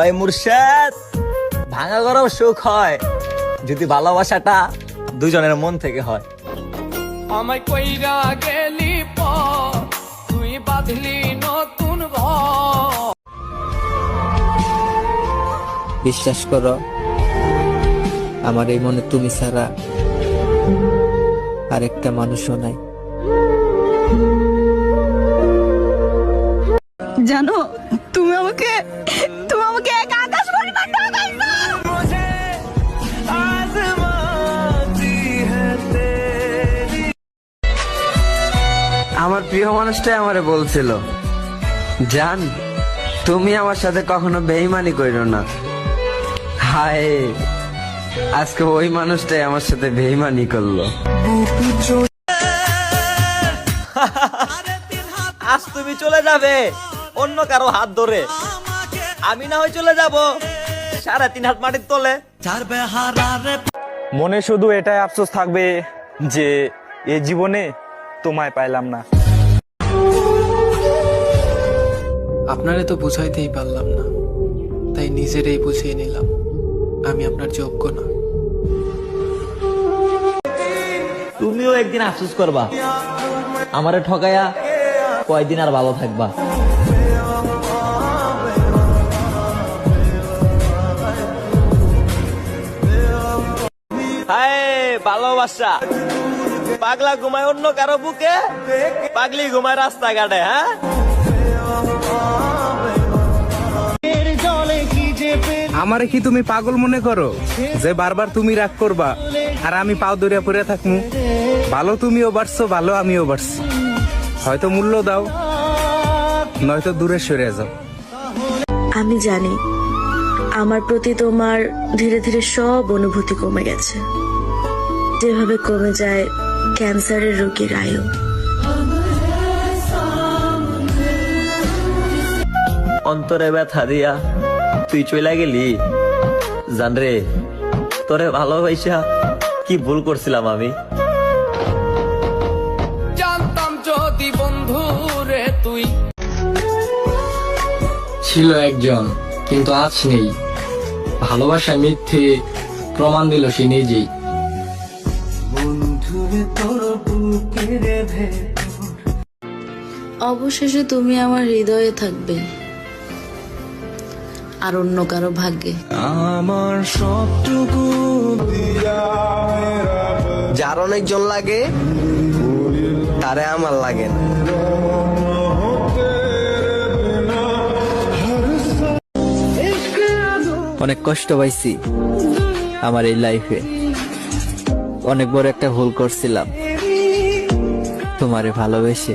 ওই মুর্শেদ ভাঙা গরম সুখ হয় যদি ভালোবাসাটা দুজনের মন থেকে হয়। আমায় কইরা গেলি তুই বাঁধলি নতুন ঘর। বিশ্বাস করো আমার এই মনে তুমি ছাড়া আরেকটা মানুষও নাই। জানো তুমি আমাকে তুমি আমাকে এক আকাশ পরিমাণ ঠকাইছো আমার প্রিয় মানুষটাই আমারে বলছিল জান তুমি আমার সাথে কখনো বেইমানি কইরো না। হায় আজকে ওই মানুষটাই আমার সাথে বেইমানি করল। আজ তুমি চলে যাবে। অন্য কারও হাত ধরে। আমি না হয় চলে যাব। সারা তিন হাত মাটির তলে। মনে শুধু এটাই আফসোস থাকবে যে এ জীবনে তোমায় পাইলাম না। আপনারে তো বুঝাইতেই পারলাম না। তাই নিজেরই বুঝিয়ে নিলাম আমি আপনার যোগ্য না। তুমিও একদিন আফসোস করবা। আমারে ঠকায়া কয়দিন আর ভালো থাকবা। হায় ভালোবাসা। পাগলা ঘুমায় অন্য কারও বুকে? পাগলি ঘুমায় রাস্তাঘাটে হ্যাঁ? আমারে কি তুমি পাগল মনে করো? যে বারবার তুমি রাগ করবা আর আমি পাও দরিয়া পড়ে থাকমু। ভালো তুমিও বাড়ছো ভালো আমিও বাড়ছি। হয়তো মূল্য দাও নয়তো দূরে সরে যাও। আমি জানি আমার প্রতি তোমার ধীরে ধীরে সব অনুভূতি কমে গেছে। যেভাবে কমে যায় ক্যান্সারের রোগীর আয়ু। অন্তরে ব্যথা দিয়া তুই চলে গেলি? জানরে তোরে ভালোবাসা কি ভুল করছিলাম আমি? জানতাম যদি বন্ধু রে তুই। ছিল একজন কিন্তু আজ নেই। ভালোবাসা মিথ্যে প্রমাণ দিল সে নিজেই। অবশেষে তুমি আমার হৃদয়ে থাকবে। আর অন্য কারও ভাগ্যে। আমার সবটুকু যার অনেকজন লাগে তারে আমার লাগে না। অনেক কষ্ট পাইছি আমার এই লাইফে অনেক বড় একটা ভুল করছিলাম। তোমারে ভালোবেসে।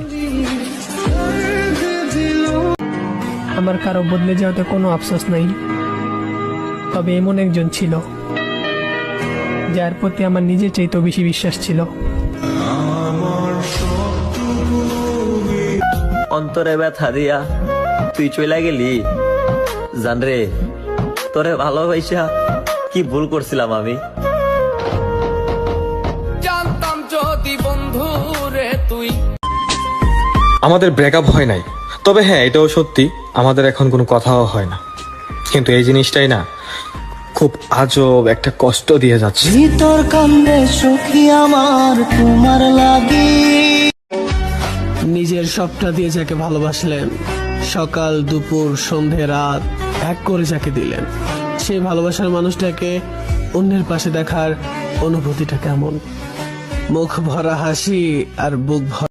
আমার কারও বদলে যাওয়াতে কোনো আফসোস নাই। তবে এমন একজন ছিল যার প্রতি আমার নিজের চাইতেও বেশি বিশ্বাস ছিল। অন্তরে ব্যথা দিয়া তুই চলে গেলি। জানরে তোরে ভালোবাসা কি ভুল করছিলাম আমি? জানতাম যদি বন্ধু রে তুই। আমাদের ব্রেকআপ হয় নাই। তবে হ্যাঁ এটাও সত্যি আমাদের এখন কোনো কথাও হয় না। কিন্তু এই জিনিসটাই না খুব আজব একটা কষ্ট দিয়ে যাচ্ছে। নিজের সবটা দিয়ে যাকে ভালোবাসলেন, সকাল, দুপুর, সন্ধে, রাত, এক করে যাকে দিলেন। সেই ভালোবাসার মানুষটাকে অন্যের পাশে দেখার অনুভূতিটা কেমন? মুখ ভরা হাসি আর বুক ভরা